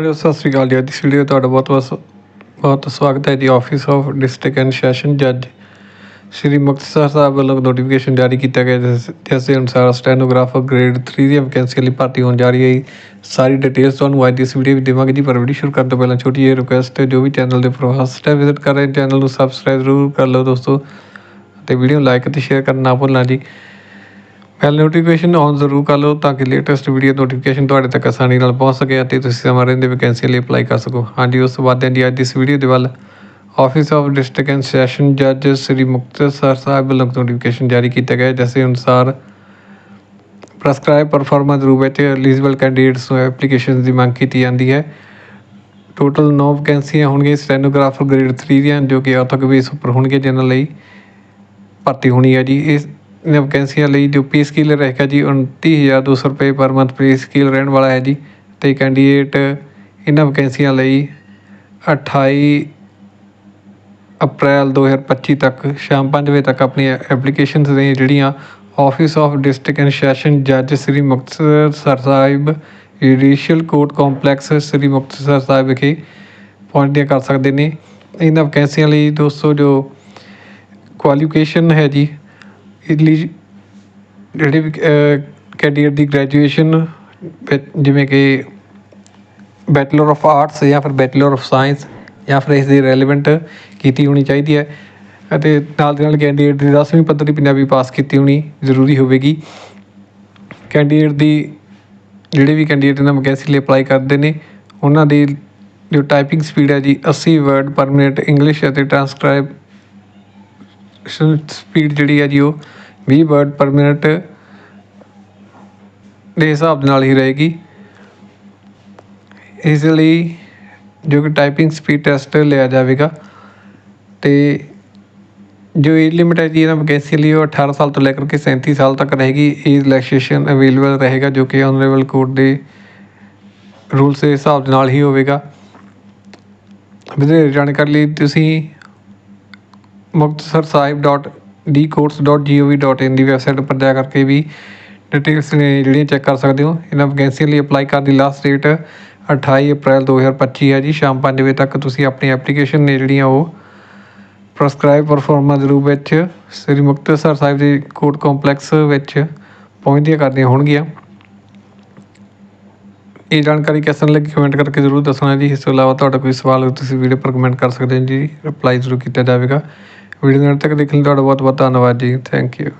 Hello Sat Sri ਅਕਾਲ ਜੀ। ਅੱਜ ਇਸ ਵੀਡੀਓ ਤੁਹਾਡਾ ਬਹੁਤ ਬਹੁਤ ਬਹੁਤ ਸਵਾਗਤ ਹੈ ਜੀ। Office of district and session ਜੱਜ ਸ਼੍ਰੀ ਮੁਕਤਸਰ ਸਾਹਿਬ ਵੱਲੋਂ ਨੋਟੀਫਿਕੇਸ਼ਨ ਜਾਰੀ ਕੀਤਾ ਗਿਆ, ਜਿਸ ਜਿਸ ਦੇ ਅਨੁਸਾਰ ਸਟੈਨੋਗ੍ਰਾਫਰ ਗ੍ਰੇਡ 3 ਦੀ ਵੈਕੈਂਸੀ ਲਈ ਭਰਤੀ ਹੋਣ ਜਾ ਰਹੀ ਹੈ ਜੀ। ਸਾਰੀ ਡਿਟੇਲਸ ਤੁਹਾਨੂੰ ਅੱਜ ਦੀ ਇਸ ਵੀਡੀਓ ਵਿੱਚ ਦੇਵਾਂਗੇ ਜੀ, ਪਰ ਵੀਡੀਓ ਸ਼ੁਰੂ ਕਰਨ ਤੋਂ ਪਹਿਲਾਂ ਛੋਟੀ ਜਿਹੀ ਰਿਕੁਐਸਟ ਹੈ, ਜੋ ਵੀ ਚੈਨਲ ਦੇ ਉੱਪਰ ਫਸਟ ਟਾਈਮ ਵਿਜ਼ਿਟ ਕਰ ਰਹੇ ਚੈਨਲ ਨੂੰ ਸਬਸਕ੍ਰਾਈਬ ਜ਼ਰੂਰ ਕਰ ਲਓ ਦੋਸਤੋ। ਤੇ ਵੀਡੀਓ ਲਾਈਕ ਅਤੇ ਸ਼ੇਅਰ ਕਰਨਾ ਨਾ ਭੁੱਲਣਾ ਜੀ। ਬੈਲ ਨੋਟੀਫਿਕੇਸ਼ਨ ਔਨ ਜ਼ਰੂਰ ਕਰ ਲਓ ਤਾਂ ਕਿ ਲੇਟੈਸਟ ਵੀਡੀਓ ਨੋਟੀਫਿਕੇਸ਼ਨ ਤੁਹਾਡੇ ਤੱਕ ਆਸਾਨੀ ਨਾਲ ਪਹੁੰਚ ਸਕੇ ਅਤੇ ਤੁਸੀਂ ਸਮਾਂ ਰਹਿੰਦੇ ਵੈਕੈਂਸੀ ਲਈ ਅਪਲਾਈ ਕਰ ਸਕੋ। ਹਾਂਜੀ, ਉਸ ਤੋਂ ਬਾਅਦ ਜੀ, ਅੱਜ ਇਸ ਵੀਡੀਓ ਦੇ ਵੱਲ office of district and session ਜੱਜ ਸ੍ਰੀ ਮੁਕਤਸਰ ਸਾਹਿਬ ਵੱਲੋਂ ਨੋਟੀਫਿਕੇਸ਼ਨ ਜਾਰੀ ਕੀਤਾ ਗਿਆ ਜਿਸ ਦੇ ਅਨੁਸਾਰ ਪ੍ਰਸਕ੍ਰਾਈਬ ਪਰਫਾਰਮੈਂਸ ਰੂਪ ਵਿੱਚ ਐਲੀਜੀਬਲ ਕੈਂਡੀਡੇਟਸ ਨੂੰ ਐਪਲੀਕੇਸ਼ਨ ਦੀ ਮੰਗ ਕੀਤੀ ਜਾਂਦੀ ਹੈ। ਟੋਟਲ 9 ਵੈਕੈਂਸੀਆਂ ਹੋਣਗੀਆਂ ਸਟੈਨੋਗ੍ਰਾਫਰ ਗ੍ਰੇਡ 3 ਦੀਆਂ, ਜੋ ਕਿ ਆਥਕ ਬੇਸ ਉੱਪਰ ਹੋਣਗੇ ਜਿਨ੍ਹਾਂ ਲਈ ਭਰਤੀ ਹੋਣੀ ਹੈ ਜੀ। ਇਸ ਵੈਕੈਂਸੀਆਂ ਲਈ ਜੋ ਪੇ ਸਕੇਲ ਰਹੇਗਾ ਜੀ 29200 ਰੁਪਏ ਪਰ ਮੰਥ ਪੇ ਸਕੇਲ ਰਹਿਣ ਵਾਲਾ ਹੈ ਜੀ ਅਤੇ ਕੈਂਡੀਡੇਟ ਇਹਨਾਂ ਵੈਕੈਂਸੀਆਂ ਲਈ 28 ਅਪ੍ਰੈਲ 2025 ਤੱਕ, ਸ਼ਾਮ ਪੰਜ ਵਜੇ ਤੱਕ ਆਪਣੀ ਐਪਲੀਕੇਸ਼ਨਸ ਨੇ ਜਿਹੜੀਆਂ office of district and session ਜੱਜ Sri Muktsar Sahib judicial court complex Sri Muktsar Sahib ਵਿਖੇ ਪਹੁੰਚਦੀਆਂ ਕਰ ਸਕਦੇ ਨੇ। ਇਹਨਾਂ ਵੈਕੈਂਸੀਆਂ ਲਈ ਦੋਸਤੋ ਜੋ ਕੁਆਲੀਫਿਕੇਸ਼ਨ ਹੈ ਜੀ ਇਡਲੀ ਜਿਹੜੇ ਵੀ ਕੈਂਡੀਡੇਟ ਦੀ ਗ੍ਰੈਜੂਏਸ਼ਨ ਜਿਵੇਂ ਕਿ ਬੈਚਲਰ ਆਫ ਆਰਟਸ ਜਾਂ ਫਿਰ ਬੈਚਲਰ ਆਫ ਸਾਇੰਸ ਜਾਂ ਫਿਰ ਇਸ ਦੀ ਰੈਲੇਵੈਂਟ ਕੀਤੀ ਹੋਣੀ ਚਾਹੀਦੀ ਹੈ ਅਤੇ ਨਾਲ ਦੇ ਨਾਲ ਕੈਂਡੀਡੇਟ ਦੀ 10ਵੀਂ ਪੱਧਰੀ ਪੰਜਾਬੀ ਪਾਸ ਕੀਤੀ ਹੋਣੀ ਜ਼ਰੂਰੀ ਹੋਵੇਗੀ। ਕੈਂਡੀਡੇਟ ਦੀ ਜਿਹੜੇ ਵੀ ਕੈਂਡੀਡੇਟ ਇਹਨਾਂ ਵੈਕੈਂਸੀ ਲਈ ਅਪਲਾਈ ਕਰਦੇ ਨੇ, ਉਹਨਾਂ ਦੀ ਜੋ ਟਾਈਪਿੰਗ ਸਪੀਡ ਹੈ ਜੀ 80 ਵਰਡ ਪਰ ਮਿੰਟ ਇੰਗਲਿਸ਼ ਅਤੇ ਟ੍ਰਾਂਸਕ੍ਰਾਈਬ ਸਪੀਡ ਜਿਹੜੀ ਹੈ ਜੀ ਉਹ ਵੀਹ ਵਰਡ ਪਰ ਮਿੰਟ ਦੇ ਹਿਸਾਬ ਦੇ ਨਾਲ ਹੀ ਰਹੇਗੀ। ਇਸ ਲਈ ਜੋ ਕਿ ਟਾਈਪਿੰਗ ਸਪੀਡ ਟੈਸਟ ਲਿਆ ਜਾਵੇਗਾ ਤੇ ਜੋ ਏਜ ਲਿਮਿਟ ਹੈ ਜੀ, ਇਹਨਾਂ ਵੈਕੈਂਸੀ ਲਈ ਉਹ 18 ਸਾਲ ਤੋਂ ਲੈ ਕਰਕੇ 37 ਸਾਲ ਤੱਕ ਰਹੇਗੀ। ਏਜ ਰਿਲੈਕਸੇਸ਼ਨ ਅਵੇਲੇਬਲ ਰਹੇਗਾ ਜੋ ਕਿ ਆਨਰੇਬਲ ਕੋਰਟ ਦੇ ਰੂਲਸ ਦੇ ਹਿਸਾਬ ਦੇ ਨਾਲ ਹੀ ਹੋਵੇਗਾ। ਵਧੇਰੇ ਜਾਣਕਾਰੀ ਲਈ ਤੁਸੀਂ Muktsar Sahib dot D courts dot G O V dot in the website ਉੱਪਰ ਜਾ ਕਰਕੇ ਵੀ ਡਿਟੇਲਸ ਨੇ ਜਿਹੜੀਆਂ ਚੈੱਕ ਕਰ ਸਕਦੇ ਹੋ। ਇਹਨਾਂ ਵੈਕੈਂਸੀ ਲਈ ਅਪਲਾਈ ਕਰਨ ਦੀ ਲਾਸਟ ਡੇਟ 28 ਅਪ੍ਰੈਲ 2025 ਹੈ ਜੀ। ਸ਼ਾਮ 5 ਵਜੇ ਤੱਕ ਤੁਸੀਂ ਆਪਣੀ ਐਪਲੀਕੇਸ਼ਨ ਨੇ ਜਿਹੜੀਆਂ ਉਹ ਪ੍ਰਸਕ੍ਰਾਈਬ ਪਰਫਾਰਮੈਂਸ ਦੇ ਰੂਪ ਵਿੱਚ ਸ੍ਰੀ ਮੁਕਤਸਰ ਸਾਹਿਬ ਦੇ ਕੋਰਟ ਕੰਪਲੈਕਸ ਵਿੱਚ ਪਹੁੰਚਦੀਆਂ ਕਰਦੀਆਂ ਹੋਣਗੀਆਂ। ਇਹ ਜਾਣਕਾਰੀ ਕਿਸ ਤਰ੍ਹਾਂ ਲੱਗੀ? ਕਮੈਂਟ ਕਰਕੇ ਜ਼ਰੂਰ ਦੱਸਣਾ ਜੀ। ਇਸ ਤੋਂ ਇਲਾਵਾ ਤੁਹਾਡਾ ਕੋਈ ਸਵਾਲ ਹੋ ਤੁਸੀਂ ਵੀਡੀਓ ਪਰ ਕਮੈਂਟ ਕਰ ਸਕਦੇ ਹੋ ਜੀ। ਰਿਪਲਾਈ ਜ਼ਰੂਰ ਕੀਤਾ ਜਾਵੇਗਾ। ਵੀਡੀਓ ਨੂੰ ਅੰਤ ਤੱਕ ਦੇਖਣ ਲਈ ਤੁਹਾਡਾ ਬਹੁਤ ਬਹੁਤ ਧੰਨਵਾਦ ਜੀ। Thank you